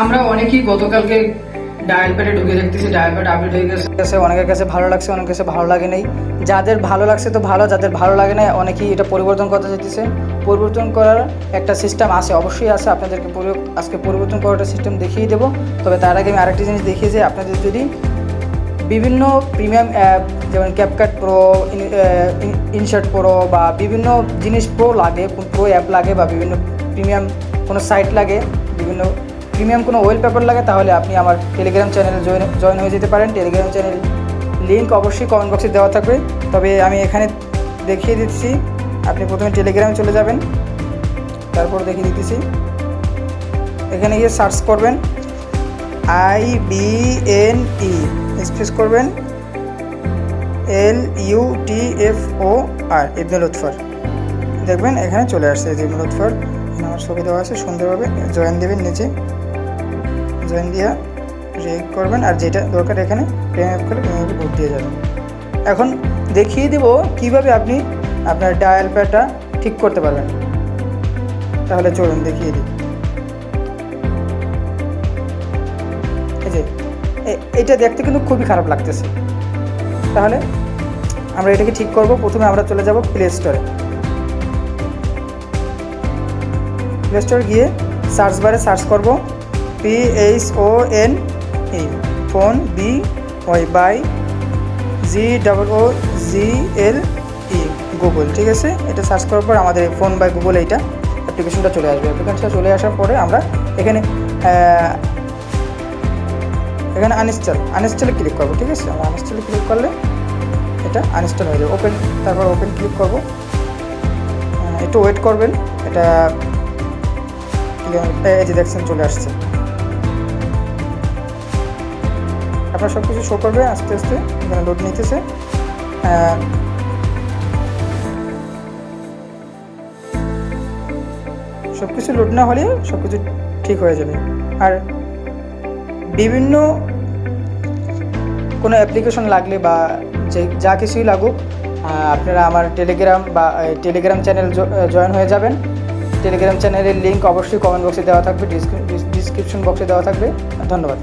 আমরা অনেকেই গতকালকে ডায়াল প্যাডে ঢুকে দেখতেছি ডায়াল প্যাড আপডেট হয়ে গেছে। অনেকের কাছে ভালো লাগছে, অনেকের কাছে ভালো লাগে নাই। যাদের ভালো লাগছে তো ভালো, যাদের ভালো লাগে না অনেকেই এটা পরিবর্তন করতে চাইতেছে। পরিবর্তন করার একটা সিস্টেম আছে, অবশ্যই আছে। আপনাদেরকে আজকে পরিবর্তন করার একটা সিস্টেম দেখিয়ে দেবো। তবে তার আগে আমি আরেকটি জিনিস দেখিয়ে যে আপনাদের যদি বিভিন্ন প্রিমিয়াম অ্যাপ যেমন ক্যাপকাট প্রো ইনশার্ট প্রো বা বিভিন্ন জিনিস প্রো লাগে প্রো অ্যাপ লাগে বা বিভিন্ন প্রিমিয়াম কোনো সাইট লাগে, বিভিন্ন প্রিমিয়াম কোনো ওয়েল পেপার লাগে, তাহলে আপনি আমার টেলিগ্রাম চ্যানেলে জয়েন জয়েন হয়ে যেতে পারেন। টেলিগ্রাম চ্যানেল লিঙ্ক অবশ্যই কমেন্ট বক্সে দেওয়া থাকবে। তবে আমি এখানে দেখিয়ে দিচ্ছি, আপনি প্রথমে টেলিগ্রামে চলে যাবেন। তারপর দেখিয়ে দিতেছি। এখানে গিয়ে সার্চ করবেন। I B N E space করবেন। L U T F O R Ibne Lutfor দেখবেন এখানে চলে আসছে ইবনে লুৎফর আমার ছবি দেওয়া আছে, সুন্দরভাবে জয়েন দেবেন নিচে। জয়েন দিয়া রেক করবেন আর যেটা দরকার এখানে প্রেমে করে প্রেমে ভোট দিয়ে যাবেন। এখন দেখিয়ে দেব কীভাবে আপনি আপনার ডায়াল প্যাডটা ঠিক করতে পারবেন। তাহলে চলুন দেখিয়ে দিই। এই যে এটা দেখতে কিন্তু খুবই খারাপ লাগতেছে। তাহলে আমরা এটাকে ঠিক করব, প্রথমে আমরা চলে যাব প্লে স্টোরে প্লে স্টোরে গিয়ে সার্চ বারে সার্চ করব। P H O N E phone B Y by G double O G L E Google ঠিক আছে? এটা সার্চ করার পর আমাদের ফোন বাই গুগল এইটা অ্যাপ্লিকেশনটা চলে আসবে। অ্যাপ্লিকেশনটা চলে আসার পরে আমরা এখানে এখানে আনইনস্টল আনইনস্টলে ক্লিক করব, ঠিক আছে? আমরা আনইনস্টলে ক্লিক করলে এটা আনইনস্টল হয়ে যাবে। ওপেন তারপর ওপেন ক্লিক করব। একটু ওয়েট করবেন। এটা, এই যে দেখছেন, চলে আসছে। আপনার সব কিছু শো করবে, আস্তে আস্তে এখানে লোড নিতেছে। সব কিছু লোড না হলে সব কিছু ঠিক হয়ে যাবে। আর বিভিন্ন কোনো অ্যাপ্লিকেশন লাগলে বা যে, যা কিছুই লাগুক আপনারা আমার টেলিগ্রাম বা টেলিগ্রাম চ্যানেল জয়েন হয়ে যাবেন। টেলিগ্রাম চ্যানেলের লিঙ্ক অবশ্যই কমেন্ট বক্সে দেওয়া থাকবে ডিসক্রিপশন বক্সে দেওয়া থাকবে। ধন্যবাদ।